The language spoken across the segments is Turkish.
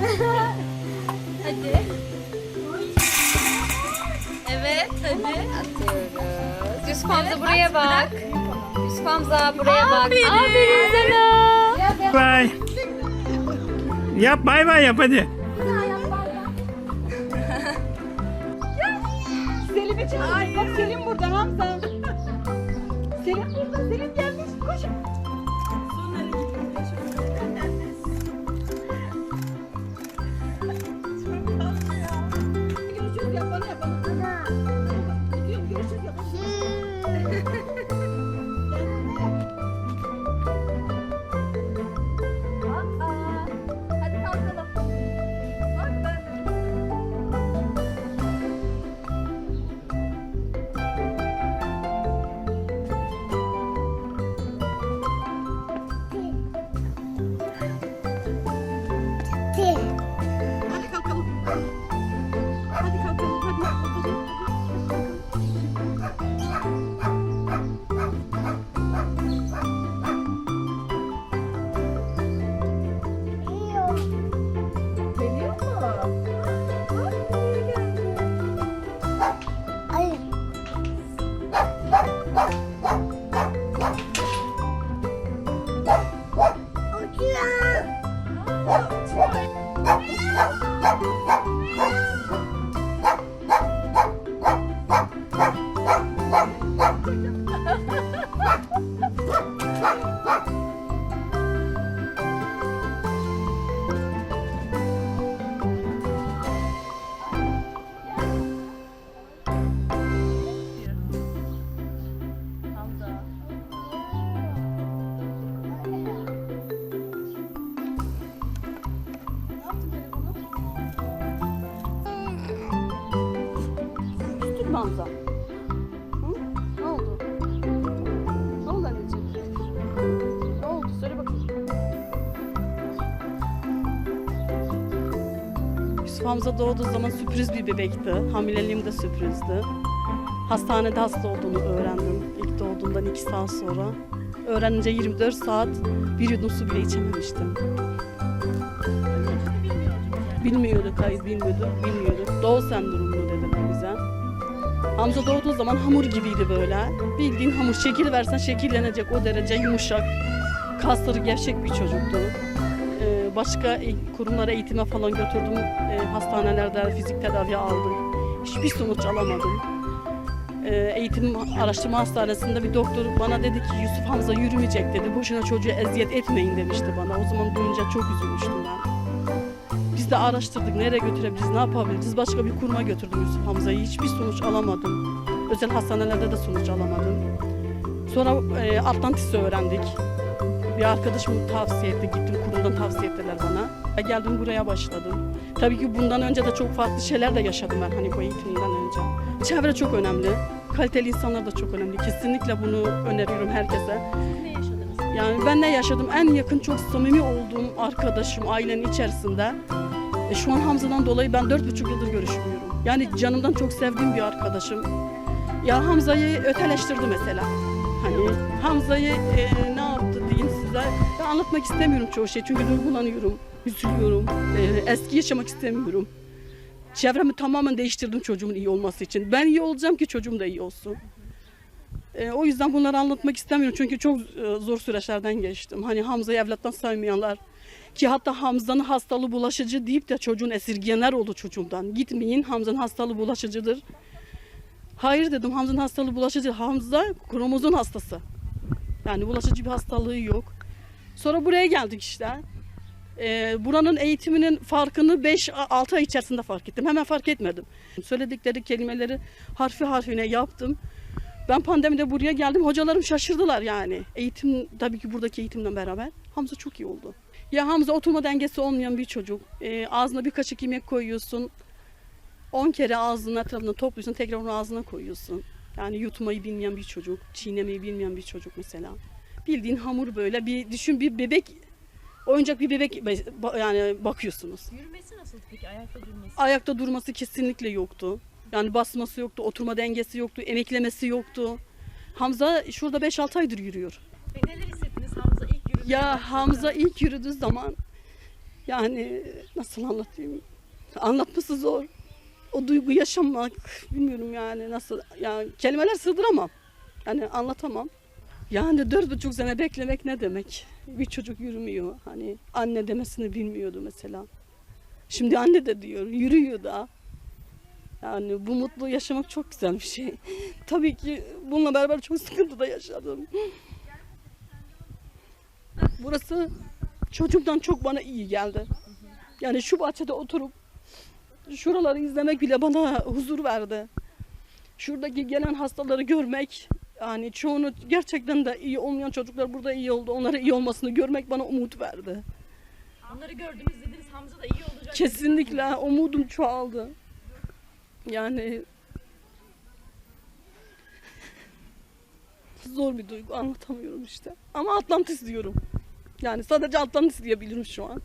Hadi. Evet hadi. Atıyoruz. Yusuf Hamza buraya bak. Yusuf Hamza buraya bak. Aferin sana. Bay. Yap bay bay yap hadi. Selim'i çağır. Bak Selim burada Hamza. Selim burada. Selim gelmiş. Koş. Hamza doğduğu zaman sürpriz bir bebekti. Hamileliğim de sürprizdi. Hastanede hasta olduğunu öğrendim. İlk doğduğundan iki saat sonra. Öğrenince 24 saat bir yudum su bile içememiştim. Bilmiyorduk, hayır bilmiyorduk, bilmiyorduk. Doğu sendromu dediler bize. Hamza doğduğu zaman hamur gibiydi böyle. Bildiğin hamur şekil versen şekillenecek o derece yumuşak. Kasları gevşek bir çocuktu. Ee, başka e- kurumlara eğitime falan götürdüm. Ee, hastanelerde fizik tedavi aldık. Hiçbir sonuç alamadım. Eğitim araştırma hastanesinde bir doktor bana dedi ki Yusuf Hamza yürümeyecek dedi. Boşuna çocuğa eziyet etmeyin demişti bana. O zaman duyunca çok üzülmüştüm ben. Biz de araştırdık nereye götürebiliriz, ne yapabiliriz. Başka bir kuruma götürdüm Yusuf Hamza'yı. Hiçbir sonuç alamadım. Özel hastanelerde de sonuç alamadım. Sonra e, Atlantis'i öğrendik. Bir arkadaşım tavsiye etti, gittim kurumdan tavsiye ettiler bana. E, Geldim buraya başladım. Tabii ki bundan önce de çok farklı şeyler de yaşadım ben hani bu eğitimden önce. Çevre çok önemli. Kaliteli insanlar da çok önemli. Kesinlikle bunu öneriyorum herkese. Ne yaşadınız? Yani ben ne yaşadım? En yakın çok samimi olduğum arkadaşım ailenin içerisinde. E, şu an Hamza'dan dolayı ben dört buçuk yıldır görüşmüyorum. Yani canımdan çok sevdiğim bir arkadaşım. Ya Hamza'yı öteleştirdi mesela. Hani Hamza'yı e, ne size. Ben anlatmak istemiyorum çoğu şey çünkü duygulanıyorum, üzülüyorum. E, eski yaşamak istemiyorum. Çevremi tamamen değiştirdim çocuğumun iyi olması için. Ben iyi olacağım ki çocuğum da iyi olsun. E, o yüzden bunları anlatmak istemiyorum çünkü çok e, zor süreçlerden geçtim. Hani Hamza'yı evlattan saymayanlar ki hatta Hamza'nın hastalığı bulaşıcı deyip de çocuğun esirgeyenler oldu çocuğumdan. Gitmeyin Hamza'nın hastalığı bulaşıcıdır. Hayır dedim Hamza'nın hastalığı bulaşıcı. Hamza kromozom hastası. Yani bulaşıcı bir hastalığı yok. Sonra buraya geldik işte. Ee, buranın eğitiminin farkını 5-6 ay içerisinde fark ettim. Hemen fark etmedim. Söyledikleri kelimeleri harfi harfine yaptım. Ben pandemide buraya geldim. Hocalarım şaşırdılar yani. Eğitim tabii ki buradaki eğitimle beraber. Hamza çok iyi oldu. Ya Hamza oturma dengesi olmayan bir çocuk. Ee, ağzına bir kaşık yemek koyuyorsun. 10 kere ağzının etrafını topluyorsun tekrar onu ağzına koyuyorsun. Yani yutmayı bilmeyen bir çocuk, çiğnemeyi bilmeyen bir çocuk mesela. Bildiğin hamur böyle bir düşün bir bebek oyuncak bir bebek yani bakıyorsunuz. Yürümesi nasıl peki? Ayakta durması? Ayakta durması kesinlikle yoktu. Yani basması yoktu, oturma dengesi yoktu, emeklemesi yoktu. Hamza şurada 5-6 aydır yürüyor. Ve neler hissettiniz Hamza ilk yürüdüğünde? Ya Hamza ilk yürüdüğü zaman Yani nasıl anlatayım? Anlatması zor. O duygu yaşamak bilmiyorum yani nasıl yani kelimeler sığdıramam. Yani anlatamam. Yani dört buçuk sene beklemek ne demek? Bir çocuk yürümüyor. Hani anne demesini bilmiyordu mesela. Şimdi anne de diyor, yürüyor da. Yani bu mutlu yaşamak çok güzel bir şey. Tabii ki bununla beraber çok sıkıntı da yaşadım. Burası çocuktan çok bana iyi geldi. Yani şu bahçede oturup şuraları izlemek bile bana huzur verdi. Şuradaki gelen hastaları görmek, yani çoğunu gerçekten de iyi olmayan çocuklar burada iyi oldu. Onlara iyi olmasını görmek bana umut verdi. Onları gördünüz dediniz Hamza da iyi olacak. Kesinlikle umudum çoğaldı. Yani zor bir duygu anlatamıyorum işte. Ama Atlantis diyorum. Yani sadece Atlantis diyebilirim şu an.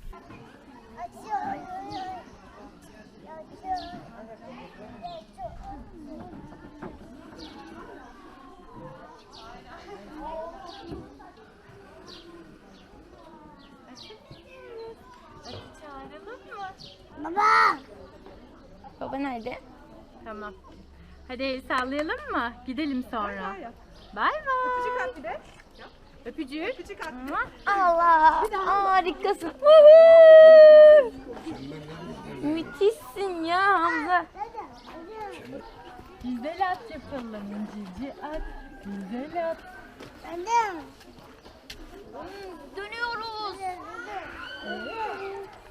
Baba nerede? Tamam. Hadi el sallayalım mı? Gidelim sonra. Bay bay. Öpücük at bir de. Öpücük. Öpücük at. Allah harikasın. Woohoo! Müthişsin ya Hamza. Güzel at yapalım. Cici at. Güzel at. Dönüyoruz. Buralarda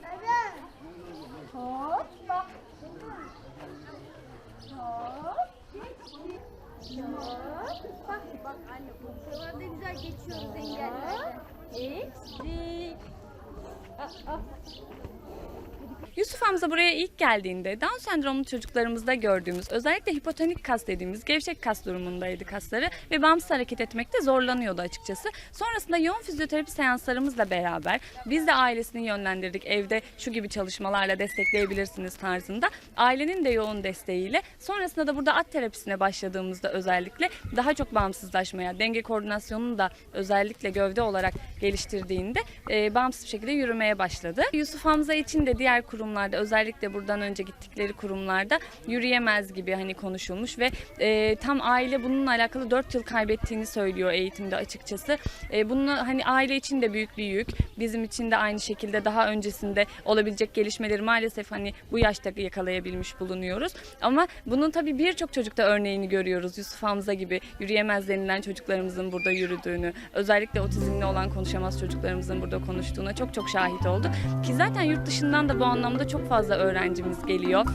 Yusuf Hamza buraya ilk geldiğinde Down sendromlu çocuklarımızda gördüğümüz özellikle hipotonik kas dediğimiz gevşek kas durumundaydı kasları ve bağımsız hareket etmekte zorlanıyordu açıkçası. Sonrasında yoğun fizyoterapi seanslarımızla beraber biz de ailesini yönlendirdik. Evde şu gibi çalışmalarla destekleyebilirsiniz tarzında. Ailenin de yoğun desteğiyle sonrasında da burada at terapisine başladığımızda özellikle daha çok bağımsızlaşmaya, denge koordinasyonunu da özellikle gövde olarak geliştirdiğinde e, bağımsız bir şekilde yürümeye başladı. Yusuf Hamza için de diğer kurumlarda özellikle buradan önce gittikleri kurumlarda yürüyemez gibi hani konuşulmuş ve e, tam aile bununla alakalı 4 yıl kaybettiğini söylüyor eğitimde açıkçası. E, bunu hani aile için de büyük bir yük. Bizim için de aynı şekilde daha öncesinde olabilecek gelişmeleri maalesef hani bu yaşta yakalayabilmiş bulunuyoruz. Ama bunun tabii birçok çocukta örneğini görüyoruz. Yusuf Hamza gibi yürüyemez denilen çocuklarımızın burada yürüdüğünü, özellikle otizmli olan konuşamaz çocuklarımızın burada konuştuğuna çok çok şahit olduk. Ki zaten yurt dışından da bu anlamda çok fazla öğrencimiz geliyor.